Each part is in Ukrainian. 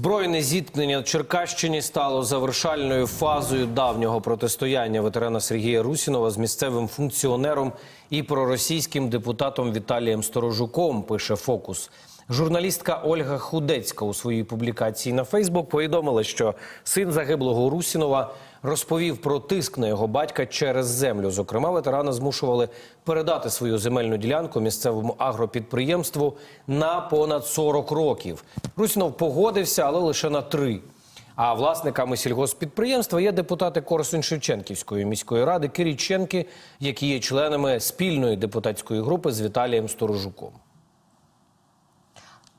Збройне зіткнення Черкащині стало завершальною фазою давнього протистояння ветерана Сергія Русінова з місцевим функціонером і проросійським депутатом Віталієм Сторожуком. Пише Фокус. Журналістка Ольга Худецька у своїй публікації на Фейсбук повідомила, що син загиблого Русінова розповів про тиск на його батька через землю. Зокрема, ветерана змушували передати свою земельну ділянку місцевому агропідприємству на понад 40 років. Русінов погодився, але лише на три. А власниками сільгоспідприємства є депутати Корсунь-Шевченківської міської ради Кириченки, які є членами спільної депутатської групи з Віталієм Сторожуком.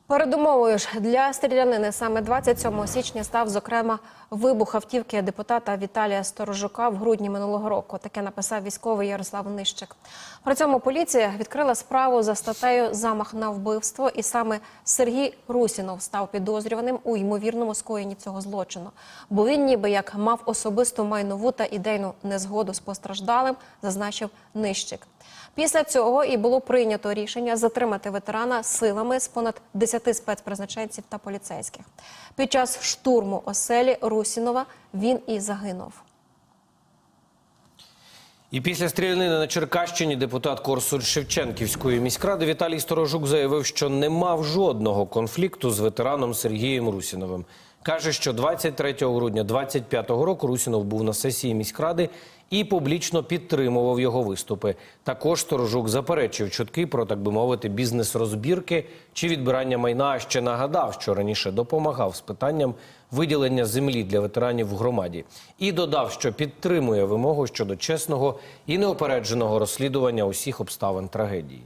Передумовою ж для стрілянини саме 27 січня став зокрема вибух автівки депутата Віталія Сторожука в грудні минулого року. Таке написав військовий Ярослав Нищик. При цьому поліція відкрила справу за статтею замах на вбивство, і саме Сергій Русінов став підозрюваним у ймовірному скоєнні цього злочину. Бо він, ніби як мав особисту майнову та ідейну незгоду з постраждалим, зазначив Нищик. Після цього і було прийнято рішення затримати ветерана силами з понад 10 спецпризначенців та поліцейських. Під час штурму оселі Русінова він і загинув. І після стрілянини на Черкащині депутат Корсуль Шевченківської міськради Віталій Сторожук заявив, що не мав жодного конфлікту з ветераном Сергієм Русіновим. Каже, що 23 грудня 25 року Русінов був на сесії міськради і публічно підтримував його виступи. Також Сторожук заперечив чутки про, так би мовити, бізнес-розбірки чи відбирання майна. Ще нагадав, що раніше допомагав з питанням виділення землі для ветеранів в громаді. І додав, що підтримує вимогу щодо чесного і неопередженого розслідування усіх обставин трагедії.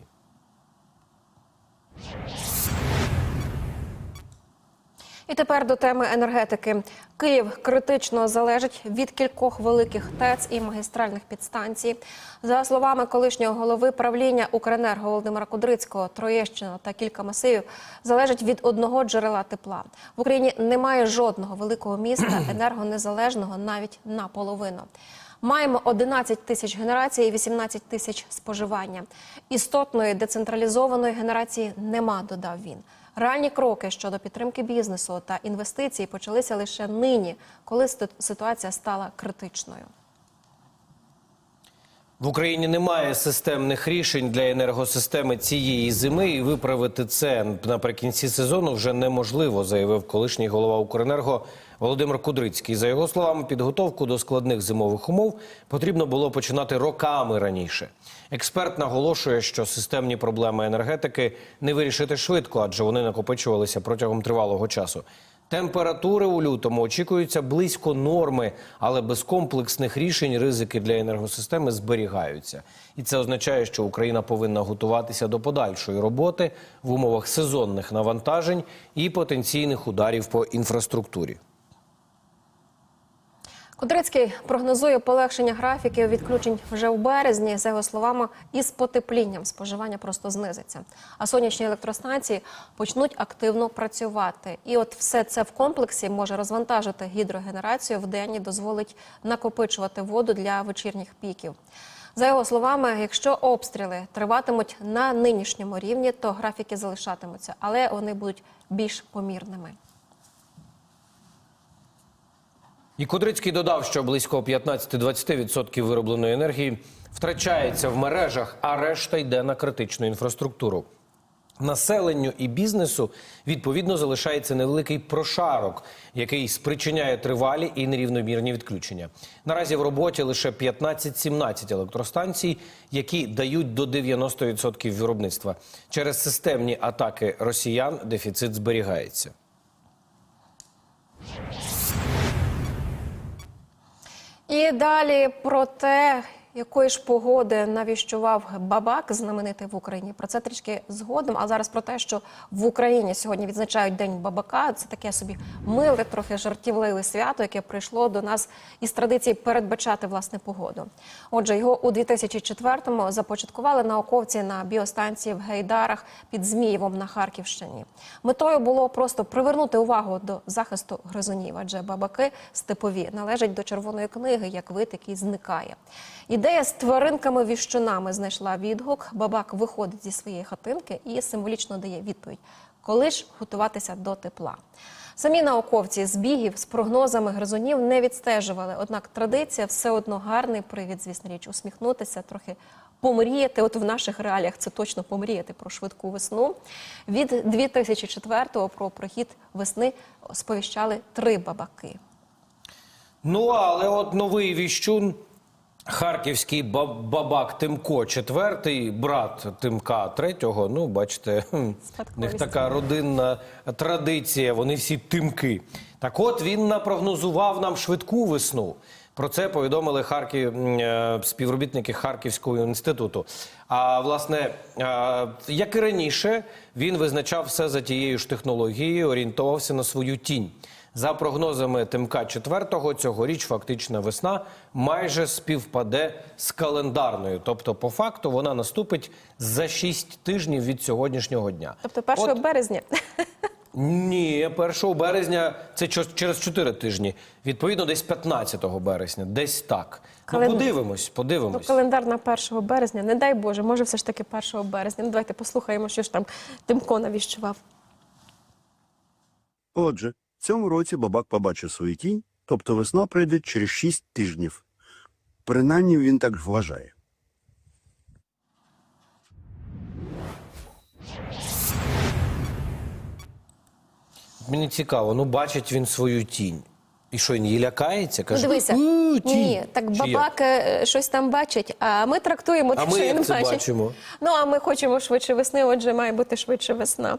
І тепер до теми енергетики. Київ критично залежить від кількох великих ТЕЦ і магістральних підстанцій. За словами колишнього голови правління Укренерго Володимира Кудрицького, Троєщина та кілька масивів залежать від одного джерела тепла. В Україні немає жодного великого міста енергонезалежного навіть наполовину. Маємо 11 тисяч генерацій і 18 тисяч споживання. Істотної децентралізованої генерації нема, додав він. Реальні кроки щодо підтримки бізнесу та інвестицій почалися лише нині, коли ситуація стала критичною. В Україні немає системних рішень для енергосистеми цієї зими, і виправити це наприкінці сезону вже неможливо, заявив колишній голова Укренерго Володимир Кудрицький. За його словами, підготовку до складних зимових умов потрібно було починати роками раніше. Експерт наголошує, що системні проблеми енергетики не вирішити швидко, адже вони накопичувалися протягом тривалого часу. Температури у лютому очікуються близько норми, але без комплексних рішень ризики для енергосистеми зберігаються. І це означає, що Україна повинна готуватися до подальшої роботи в умовах сезонних навантажень і потенційних ударів по інфраструктурі. Кудрицький прогнозує полегшення графіків відключень вже в березні. За його словами, із потеплінням споживання просто знизиться. А сонячні електростанції почнуть активно працювати. І от все це в комплексі може розвантажити гідрогенерацію в день і дозволить накопичувати воду для вечірніх піків. За його словами, якщо обстріли триватимуть на нинішньому рівні, то графіки залишатимуться, але вони будуть більш помірними. І Кудрицький додав, що близько 15-20% виробленої енергії втрачається в мережах, а решта йде на критичну інфраструктуру. Населенню і бізнесу відповідно залишається невеликий прошарок, який спричиняє тривалі і нерівномірні відключення. Наразі в роботі лише 15-17 електростанцій, які дають до 90% виробництва. Через системні атаки росіян дефіцит зберігається. І далі про те, якої ж погоди навіщував бабак знаменитий в Україні. Про це трішки згодом. А зараз про те, що в Україні сьогодні відзначають День бабака. Це таке собі миле, трохи жартівливе свято, яке прийшло до нас із традиції передбачати власне погоду. Отже, його у 2004-му започаткували науковці на біостанції в Гейдарах під Змієвом на Харківщині. Метою було просто привернути увагу до захисту гризунів, адже бабаки степові належать до червоної книги, як вид, який зникає. Ідея з тваринками-віщунами знайшла відгук. Бабак виходить зі своєї хатинки і символічно дає відповідь, коли ж готуватися до тепла. Самі науковці збігів з прогнозами гризунів не відстежували. Однак традиція все одно гарний привід, звісно річ, усміхнутися, трохи помріяти. От в наших реаліях це точно помріяти про швидку весну. Від 2004-го про прохід весни сповіщали три бабаки. Ну, але от новий віщун, харківський ба- бабак Тимко, четвертий, брат Тимка третього. Ну, бачите, в них така родинна традиція, вони всі тимки. Так от він напрогнозував нам швидку весну. Про це повідомили Харків, е, співробітники Харківського інституту. А власне, як і раніше, він визначав все за тією ж технологією, орієнтувався на свою тінь. За прогнозами Тимка 4-го, цьогоріч фактична весна майже співпаде з календарною. Тобто, по факту, вона наступить за 6 тижнів від сьогоднішнього дня. Тобто 1 От- березня. ні, 1 березня це через 4 тижні. Відповідно, десь 15 березня, десь так. Ну, Кален- подивимось, Ну, подивимось. календар на 1 березня. Не дай Боже, може все ж таки 1 березня. Ну, давайте послухаємо, що ж там Тимко навіщував. Отже, цьому році бабак побачив свою тінь, тобто весна прийде через 6 тижнів. Принаймні він так вважає. Мені цікаво, ну бачить він свою тінь. І що він її лякається? Ну, Каже, дивися, «У, тінь». ні, так Чи бабак е, щось там бачить, а ми трактуємо А те, ми що як він це бачить. бачимо? Ну, а ми хочемо швидше весни, отже, має бути швидше весна.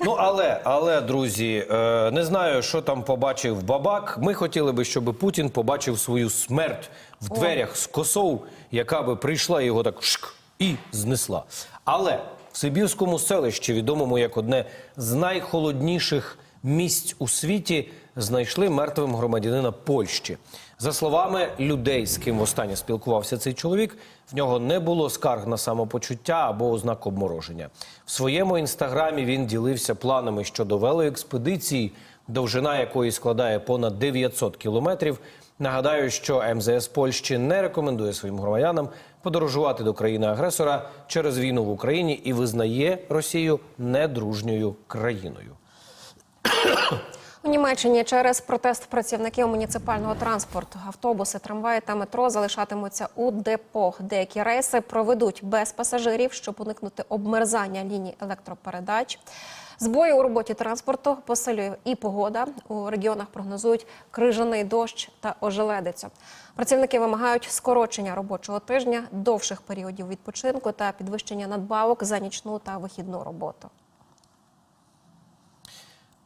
Ну але, але, друзі, е, не знаю, що там побачив бабак. Ми хотіли би, щоб Путін побачив свою смерть в дверях з косов, яка би прийшла і його так шк і знесла. Але в Сибірському селищі, відомому як одне з найхолодніших місць у світі, знайшли мертвим громадянина Польщі. За словами людей, з ким востаннє спілкувався цей чоловік, в нього не було скарг на самопочуття або ознак обмороження. В своєму інстаграмі він ділився планами щодо велоекспедиції, довжина якої складає понад 900 кілометрів. Нагадаю, що МЗС Польщі не рекомендує своїм громадянам подорожувати до країни-агресора через війну в Україні і визнає Росію недружньою країною. Німеччині через протест працівників муніципального транспорту автобуси, трамваї та метро залишатимуться у депо. Деякі рейси проведуть без пасажирів, щоб уникнути обмерзання ліній електропередач. Збої у роботі транспорту посилює і погода. У регіонах прогнозують крижаний дощ та ожеледицю. Працівники вимагають скорочення робочого тижня, довших періодів відпочинку та підвищення надбавок за нічну та вихідну роботу.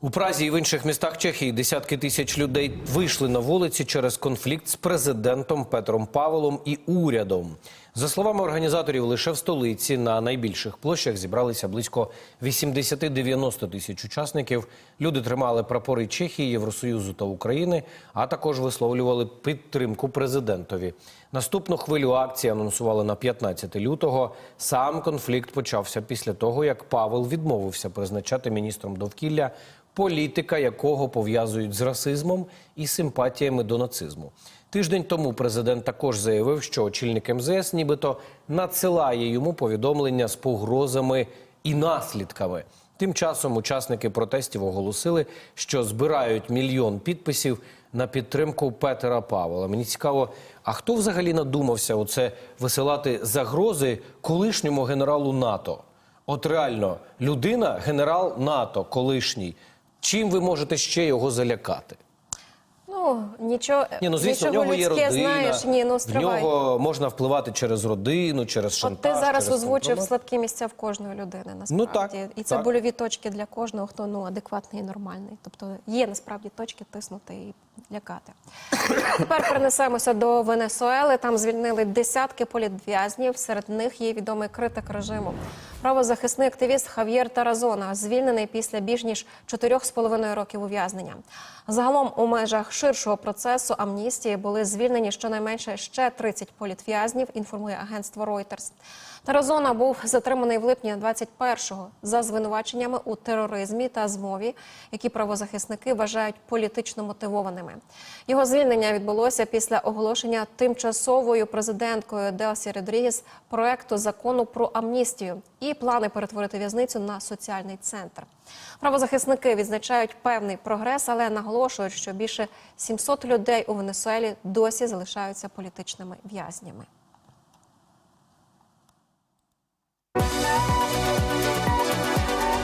У Празі і в інших містах Чехії десятки тисяч людей вийшли на вулиці через конфлікт з президентом Петром Павелом і урядом. За словами організаторів, лише в столиці на найбільших площах зібралися близько 80-90 тисяч учасників. Люди тримали прапори Чехії, Євросоюзу та України, а також висловлювали підтримку президентові. Наступну хвилю акції анонсували на 15 лютого. Сам конфлікт почався після того, як Павел відмовився призначати міністром довкілля політика якого пов'язують з расизмом і симпатіями до нацизму. Тиждень тому президент також заявив, що очільник МЗС нібито надсилає йому повідомлення з погрозами і наслідками. Тим часом учасники протестів оголосили, що збирають мільйон підписів на підтримку Петера Павла. Мені цікаво, а хто взагалі надумався оце висилати загрози колишньому генералу НАТО? От реально, людина, генерал НАТО, колишній. Чим ви можете ще його залякати? Ну нічого, Ні, ну звісно, в нічого нього є людське, родина. знаєш, ні, ну в стривай. нього можна впливати через родину, через От шантаж. ти зараз через озвучив компромат. слабкі місця в кожної людини. Насправді, Ну, так, і це так. больові точки для кожного, хто ну адекватний і нормальний. Тобто є насправді точки тиснути і лякати. Тепер перенесемося до Венесуели. Там звільнили десятки політв'язнів. Серед них є відомий критик режиму. Правозахисний активіст Хав'єр Таразона звільнений після більш ніж 4,5 років ув'язнення. Загалом у межах ширшого процесу амністії були звільнені щонайменше ще 30 політв'язнів. Інформує агентство Reuters. Таразона був затриманий в липні 21-го за звинуваченнями у тероризмі та змові, які правозахисники вважають політично мотивованими. Політичними. Його звільнення відбулося після оголошення тимчасовою президенткою Делсі Родрігес проекту закону про амністію і плани перетворити в'язницю на соціальний центр. Правозахисники відзначають певний прогрес, але наголошують, що більше 700 людей у Венесуелі досі залишаються політичними в'язнями.